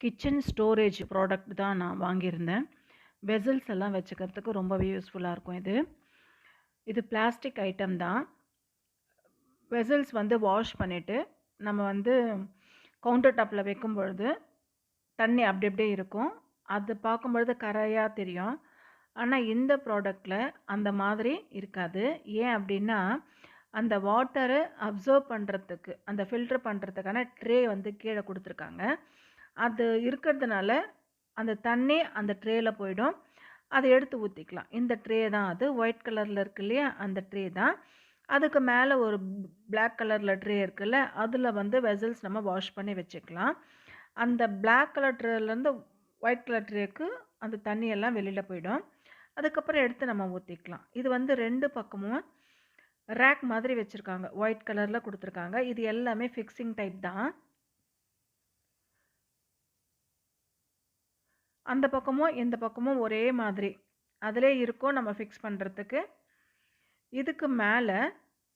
Kitchen storage product தான் நான் வாங்கியிருந்தேன். வெசல்ஸ் எல்லாம் வச்சுக்கிறதுக்கு ரொம்பவே யூஸ்ஃபுல்லாக இருக்கும் இது. இது பிளாஸ்டிக் ஐட்டம் தான். வெசல்ஸ் வந்து வாஷ் பண்ணிவிட்டு நம்ம வந்து கவுண்டர் டாப்பில் வைக்கும் பொழுது தண்ணி அப்படி அப்படியே இருக்கும். அது பார்க்கும்பொழுது கரையாக தெரியும். ஆனால் இந்த ப்ராடக்டில் அந்த மாதிரி இருக்காது. ஏன் அப்படின்னா அந்த வாட்டரை அப்சர்வ் பண்ணுறதுக்கு அந்த ஃபில்டர் பண்ணுறதுக்கான ட்ரே வந்து கீழே கொடுத்துருக்காங்க. அது இருக்கிறதுனால அந்த தண்ணி அந்த ட்ரேயில் போயிடும். அதை எடுத்து ஊற்றிக்கலாம் இந்த ட்ரே தான் அது. ஒயிட் கலரில் இருக்கு இல்லையா? அந்த ட்ரே தான். அதுக்கு மேலே ஒரு பிளாக் கலரில் ட்ரே இருக்குல்ல? அதில் வந்து வெசல்ஸ் நம்ம வாஷ் பண்ணி வச்சுக்கலாம். அந்த பிளாக் கலர் ட்ரேலேருந்து ஒயிட் கலர் ட்ரேக்கு அந்த தண்ணியெல்லாம் வெளியில் போயிடும். அதுக்கப்புறம் எடுத்து நம்ம ஊற்றிக்கலாம் இது வந்து ரெண்டு பக்கமும் ரேக் மாதிரி வச்சுருக்காங்க. ஒயிட் கலரில் கொடுத்துருக்காங்க. இது எல்லாமே ஃபிக்ஸிங் டைப் தான். அந்த பக்கமும் இந்த பக்கமும் ஒரே மாதிரி. அதிலே இருக்கும் நம்ம ஃபிக்ஸ் பண்ணுறதுக்கு இதுக்கு மேலே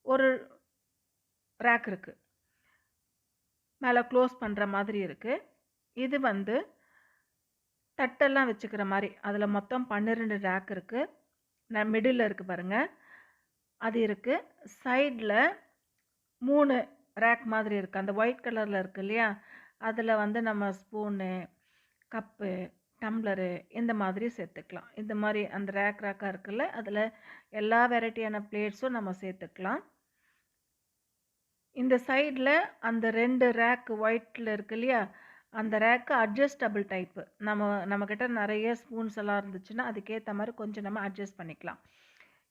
ஒரு ரேக் இருக்குது மேலே க்ளோஸ் பண்ணுற மாதிரி இருக்குது இது வந்து தட்டெல்லாம் வச்சுக்கிற மாதிரி. அதில் மொத்தம் பன்னிரெண்டு ரேக் இருக்குது நான் மிடில் இருக்குது பாருங்கள் அது இருக்குது சைடில் மூணு ரேக் மாதிரி இருக்குது அந்த ஒயிட் கலரில் இருக்குது இல்லையா? அதில் வந்து நம்ம ஸ்பூனு கப்பு டம்ளரு இந்த மாதிரி சேர்த்துக்கலாம். இந்த மாதிரி அந்த ரேக் ரேக்காக இருக்குல்ல அதில் எல்லா வெரைட்டியான பிளேட்ஸும் நம்ம சேர்த்துக்கலாம். இந்த சைடில் அந்த ரெண்டு ரேக்கு ஒயிட்டில் இருக்கு இல்லையா அந்த ரேக்கு அட்ஜஸ்டபிள் டைப்பு நம்ம நம்மக்கிட்ட நிறைய ஸ்பூன்ஸ் எல்லாம் இருந்துச்சுன்னா அதுக்கேற்ற மாதிரி கொஞ்சம் நம்ம அட்ஜஸ்ட் பண்ணிக்கலாம்.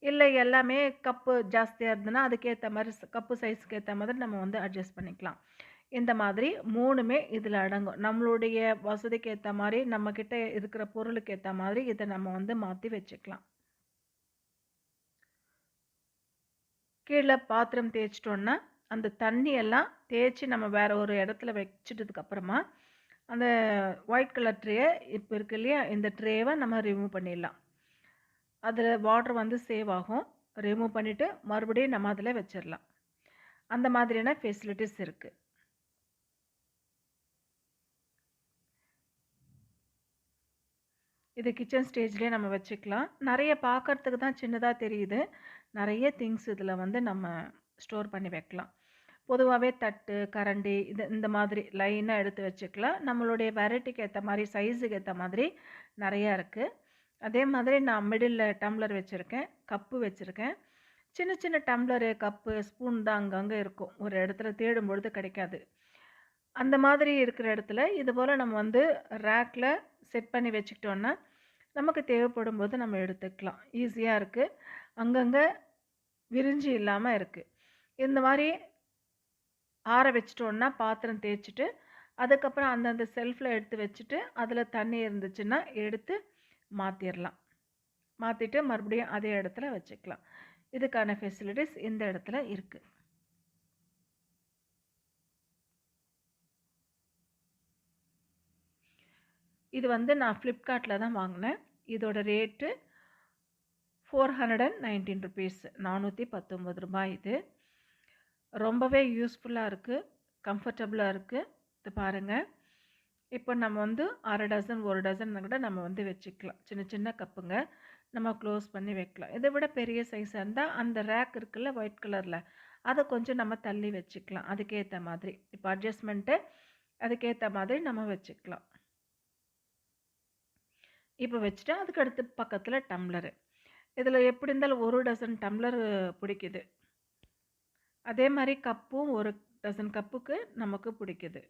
இல்லை எல்லாமே கப்பு ஜாஸ்தியாக இருந்ததுன்னா அதுக்கேற்ற மாதிரி கப்பு சைஸ்க்கு ஏற்ற மாதிரி நம்ம வந்து அட்ஜஸ்ட் பண்ணிக்கலாம். இந்த மாதிரி மூணுமே இதில் அடங்கும். நம்மளுடைய வசதிக்கு ஏற்ற மாதிரி நம்மக்கிட்ட இருக்கிற பொருளுக்கு ஏற்ற மாதிரி இதை நம்ம வந்து மாற்றி வச்சுக்கலாம். கீழே பாத்திரம் தேய்ச்சிட்டோன்னா அந்த தண்ணியெல்லாம் தேய்ச்சி நம்ம வேறு ஒரு இடத்துல வச்சுட்டதுக்கப்புறமா அந்த ஒயிட் கலர் ட்ரே இப்போ இருக்கு இல்லையா இந்த ட்ரேவை நம்ம ரிமூவ் பண்ணிடலாம். அதில் வாட்டர் வந்து சேவ் ஆகும். ரிமூவ் பண்ணிவிட்டு மறுபடியும் நம்ம அதில் வச்சிடலாம். அந்த மாதிரியான ஃபெசிலிட்டிஸ் இருக்குது இது கிச்சன் ஸ்டேஜ்லேயே நம்ம வச்சுக்கலாம். நிறைய பார்க்குறதுக்கு தான் சின்னதாக தெரியுது. நிறைய திங்ஸ் இதில் வந்து நம்ம ஸ்டோர் பண்ணி வைக்கலாம். பொதுவாகவே தட்டு கரண்டி இது இந்த மாதிரி லைனாக எடுத்து வச்சுக்கலாம். நம்மளுடைய வெரைட்டிக்கு ஏற்ற மாதிரி சைஸுக்கு ஏற்ற மாதிரி நிறையா இருக்குது அதே மாதிரி நான் மிடில் டம்ளர் வச்சுருக்கேன் கப்பு வச்சுருக்கேன். சின்ன சின்ன டம்ளரு கப்பு ஸ்பூன் தான் அங்கங்கே இருக்கும். ஒரு இடத்துல தேடும் பொழுது கிடைக்காது. அந்த மாதிரி இருக்கிற இடத்துல இது போல் நம்ம வந்து ரேக்கில் செட் பண்ணி வச்சுக்கிட்டோன்னா நமக்கு தேவைப்படும் போது நம்ம எடுத்துக்கலாம். ஈஸியாக இருக்குது அங்கங்கே விரிஞ்சு இல்லாமல் இருக்குது இந்த மாதிரி ஆற வச்சிட்டோன்னா பாத்திரம் தேய்ச்சிட்டு அதுக்கப்புறம் அந்தந்த செல்ஃபில் எடுத்து வச்சுட்டு அதில் தண்ணி இருந்துச்சுன்னா எடுத்து மாற்றிடலாம் மாற்றிட்டு மறுபடியும் அதே இடத்துல வச்சுக்கலாம். இதுக்கான ஃபெசிலிட்டிஸ் இந்த இடத்துல இருக்குது இது வந்து நான் ஃப்ளிப்கார்ட்டில் தான் வாங்கினேன். இதோட rate four hundred and nineteen rupees நானூற்றி பத்தொம்பது ரூபாய் இது. ரொம்பவே யூஸ்ஃபுல்லாக இருக்குது கம்ஃபர்டபுளாக இருக்குது இது பாருங்கள் இப்போ நம்ம வந்து அரை டசன் ஒரு டசன் கூட நம்ம வந்து வச்சுக்கலாம். சின்ன சின்ன கப்புங்க. நம்ம க்ளோஸ் பண்ணி வைக்கலாம். இதை விட பெரிய சைஸாக இருந்தால் அந்த ரேக் இருக்குல்ல ஒயிட் கலரில் அதை கொஞ்சம் நம்ம தள்ளி வச்சுக்கலாம். அதுக்கேற்ற மாதிரி. இப்போ அட்ஜஸ்ட்மெண்ட்டு அதுக்கேற்ற மாதிரி நம்ம வச்சுக்கலாம். இப்போ வச்சுட்டு அதுக்கு அடுத்து பக்கத்தில் டம்ளரு. இதில் எப்படி இருந்தாலும் ஒரு டசன் டம்ளர் பிடிக்குது. அதே மாதிரி கப்பும் ஒரு டசன் கப்புக்கு நமக்கு பிடிக்குது.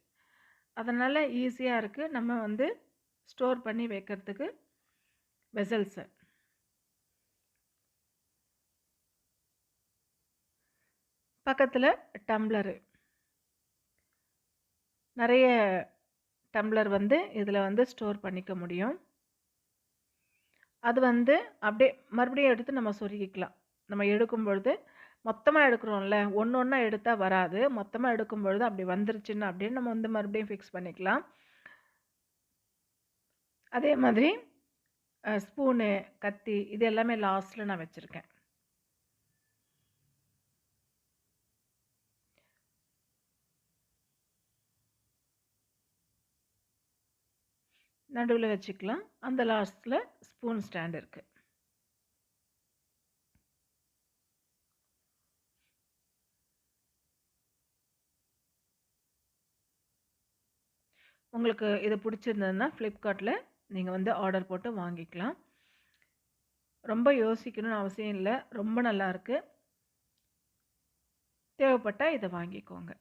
அதனால் ஈஸியாக இருக்குது நம்ம வந்து ஸ்டோர் பண்ணி வைக்கிறதுக்கு வெசல்ஸை பக்கத்தில் டம்ளரு. நிறைய டம்ளர் வந்து இதில் வந்து ஸ்டோர் பண்ணிக்க முடியும். அது வந்து அப்படியே மறுபடியும் எடுத்து நம்ம சொருகிக்கலாம் நம்ம எடுக்கும் பொழுது மொத்தமாக எடுக்கிறோம்ல ஒன்று ஒன்றா எடுத்தால் வராது. மொத்தமாக எடுக்கும் பொழுது அப்படி வந்துருச்சுன்னு அப்படின்னு நம்ம வந்து மறுபடியும் ஃபிக்ஸ் பண்ணிக்கலாம். அதே மாதிரி ஸ்பூனு கத்தி இது எல்லாமே லாஸ்ட்டில் நான் வச்சுருக்கேன். நடுவில் வச்சுக்கலாம். அந்த லாஸ்ட்டில் ஸ்பூன் ஸ்டாண்ட் இருக்குது உங்களுக்கு இது பிடிச்சிருந்ததுன்னா ஃப்ளிப்கார்ட்டில் நீங்கள் வந்து ஆர்டர் போட்டு வாங்கிக்கலாம். ரொம்ப யோசிக்கணும்னு அவசியம் இல்லை. ரொம்ப நல்லாயிருக்கு தேவைப்பட்டால் இதை வாங்கிக்கோங்க.